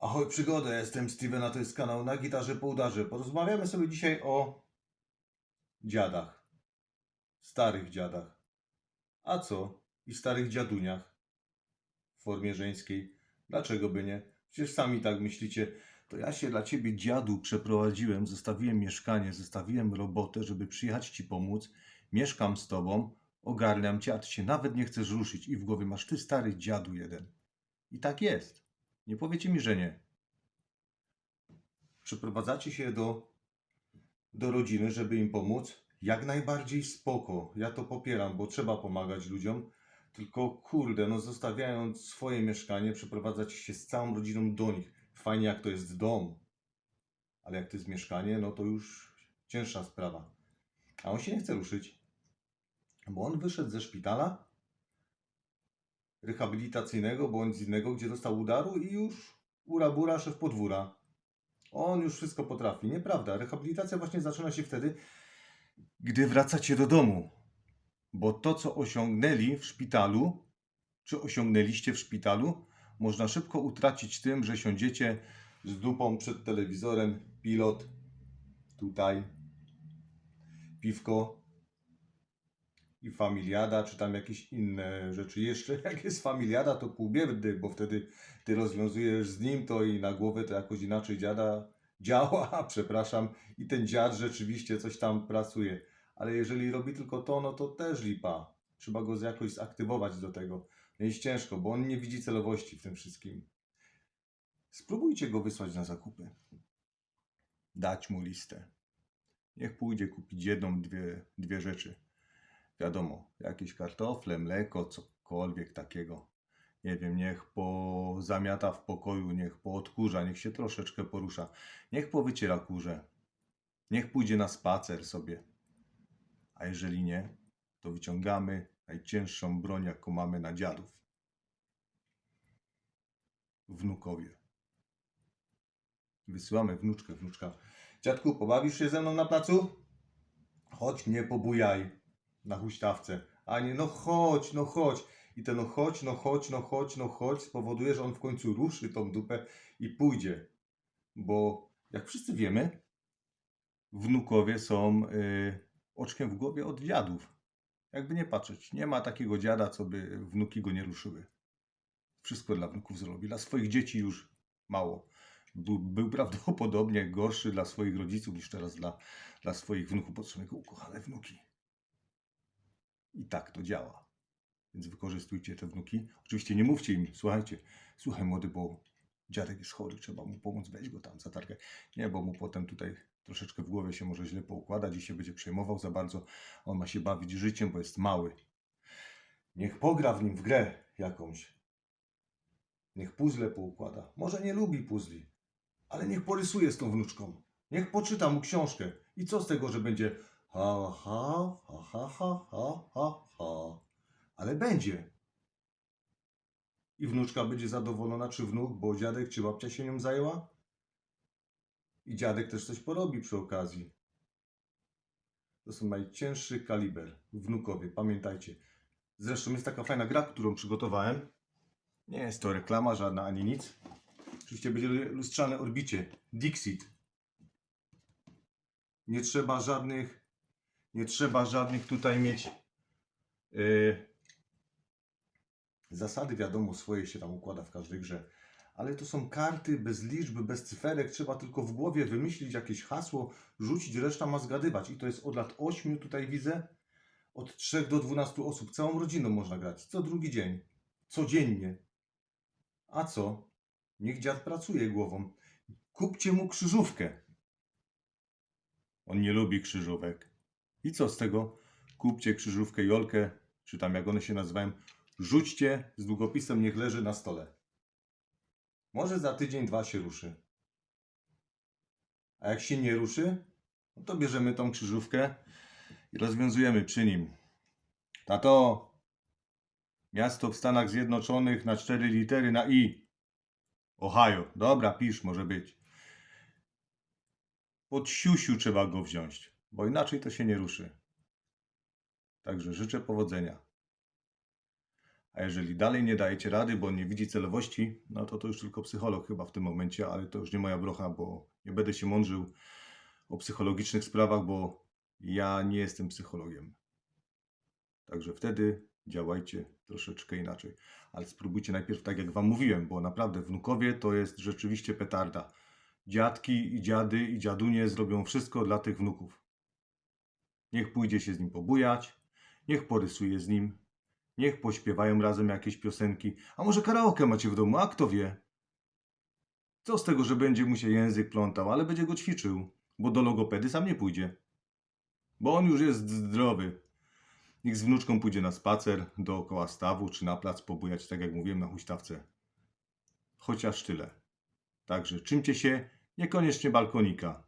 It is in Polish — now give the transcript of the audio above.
Ahoj przygodę, jestem Steven, a to jest kanał na gitarze po udarze. Porozmawiamy sobie dzisiaj o dziadach. Starych dziadach. A co? I starych dziaduniach. W formie żeńskiej. Dlaczego by nie? Przecież sami tak myślicie. To ja się dla ciebie dziadu przeprowadziłem, zostawiłem mieszkanie, zostawiłem robotę, żeby przyjechać ci pomóc. Mieszkam z tobą, ogarniam cię, a ty się nawet nie chcesz ruszyć i w głowie masz ty stary dziadu jeden. I tak jest. Nie powiecie mi, że nie. Przeprowadzacie się do, do rodziny, żeby im pomóc. Jak najbardziej spoko. Ja to popieram, bo trzeba pomagać ludziom. Tylko kurde, no zostawiając swoje mieszkanie, przeprowadzać się z całą rodziną do nich. Fajnie jak to jest dom. Ale jak to jest mieszkanie, no to już cięższa sprawa. A on się nie chce ruszyć. Bo on wyszedł ze szpitala, rehabilitacyjnego bądź z innego, gdzie dostał udaru i już ura bura, szef podwóra. On już wszystko potrafi. Nieprawda. Rehabilitacja właśnie zaczyna się wtedy, gdy wracacie do domu. Bo to, co osiągnęli w szpitalu, czy osiągnęliście w szpitalu, można szybko utracić tym, że siądziecie z dupą przed telewizorem, pilot, tutaj, piwko, i familiada, czy tam jakieś inne rzeczy. Jeszcze jak jest familiada, to pół biedy, bo wtedy ty rozwiązujesz z nim to i na głowę to jakoś inaczej dziada działa, przepraszam, i ten dziad rzeczywiście coś tam pracuje. Ale jeżeli robi tylko to, no to też lipa. Trzeba go jakoś zaktywować do tego. No jest ciężko, bo on nie widzi celowości w tym wszystkim. Spróbujcie go wysłać na zakupy. Dać mu listę. Niech pójdzie kupić jedną, dwie, dwie rzeczy wiadomo, jakieś kartofle, mleko, cokolwiek takiego. Nie wiem, niech pozamiata w pokoju, niech poodkurza, niech się troszeczkę porusza, niech powyciera kurze, niech pójdzie na spacer sobie. A jeżeli nie, to wyciągamy najcięższą broń, jaką mamy na dziadów. Wnukowie. Wysyłamy wnuczkę, wnuczka. Dziadku, pobawisz się ze mną na placu? Chodź, nie pobujaj na huśtawce. A nie, no chodź, no chodź. I to no chodź, no chodź, no chodź, no chodź spowoduje, że on w końcu ruszy tą dupę i pójdzie. Bo jak wszyscy wiemy, wnukowie są y, oczkiem w głowie od dziadów. Jakby nie patrzeć, nie ma takiego dziada, co by wnuki go nie ruszyły. Wszystko dla wnuków zrobi. Dla swoich dzieci już mało. Był, był prawdopodobnie gorszy dla swoich rodziców niż teraz dla, dla swoich wnuków. Potrzebnego ukochane wnuki. I tak to działa. Więc wykorzystujcie te wnuki. Oczywiście nie mówcie im, słuchajcie, słuchaj młody, bo dziadek jest chory, trzeba mu pomóc, weź go tam za targę. Nie, bo mu potem tutaj troszeczkę w głowie się może źle poukładać i się będzie przejmował za bardzo. On ma się bawić życiem, bo jest mały. Niech pogra w nim w grę jakąś. Niech puzzle poukłada. Może nie lubi puzli, ale niech porysuje z tą wnuczką. Niech poczyta mu książkę. I co z tego, że będzie ha, ha, ha, ha, ha, ha, ha, ha. Ale będzie. I wnuczka będzie zadowolona, czy wnuk, bo dziadek czy babcia się nią zajęła. I dziadek też coś porobi przy okazji. To są najcięższy kaliber. Wnukowie, pamiętajcie. Zresztą jest taka fajna gra, którą przygotowałem. Nie jest to reklama żadna ani nic. Oczywiście będzie lustrzane orbicie. Dixit. Nie trzeba żadnych, nie trzeba żadnych tutaj mieć yy, zasady, wiadomo, swoje się tam układa w każdej grze. Ale to są karty bez liczby, bez cyferek. Trzeba tylko w głowie wymyślić jakieś hasło, rzucić, reszta ma zgadywać. I to jest od lat 8 tutaj widzę. Od 3 do 12 osób. Całą rodziną można grać. Co drugi dzień. Codziennie. A co? Niech dziad pracuje głową. Kupcie mu krzyżówkę. On nie lubi krzyżówek. I co z tego? Kupcie krzyżówkę Jolkę, czy tam jak one się nazywają. Rzućcie z długopisem, niech leży na stole. Może za tydzień, dwa się ruszy. A jak się nie ruszy, no to bierzemy tą krzyżówkę i rozwiązujemy przy nim. Tato, miasto w Stanach Zjednoczonych na cztery litery na I. Ohio. Dobra, pisz, może być. Pod siusiu trzeba go wziąć, bo inaczej to się nie ruszy. Także życzę powodzenia. A jeżeli dalej nie dajecie rady, bo nie widzi celowości, no to to już tylko psycholog chyba w tym momencie, ale to już nie moja brocha, bo nie będę się mądrzył o psychologicznych sprawach, bo ja nie jestem psychologiem. Także wtedy działajcie troszeczkę inaczej. Ale spróbujcie najpierw tak, jak Wam mówiłem, bo naprawdę wnukowie to jest rzeczywiście petarda. Dziadki i dziady i dziadunie zrobią wszystko dla tych wnuków. Niech pójdzie się z nim pobujać, niech porysuje z nim, niech pośpiewają razem jakieś piosenki, a może karaoke macie w domu, a kto wie? Co z tego, że będzie mu się język plątał, ale będzie go ćwiczył, bo do logopedy sam nie pójdzie. Bo on już jest zdrowy. Niech z wnuczką pójdzie na spacer dookoła stawu czy na plac pobujać, tak jak mówiłem, na huśtawce. Chociaż tyle. Także czymcie się, niekoniecznie balkonika.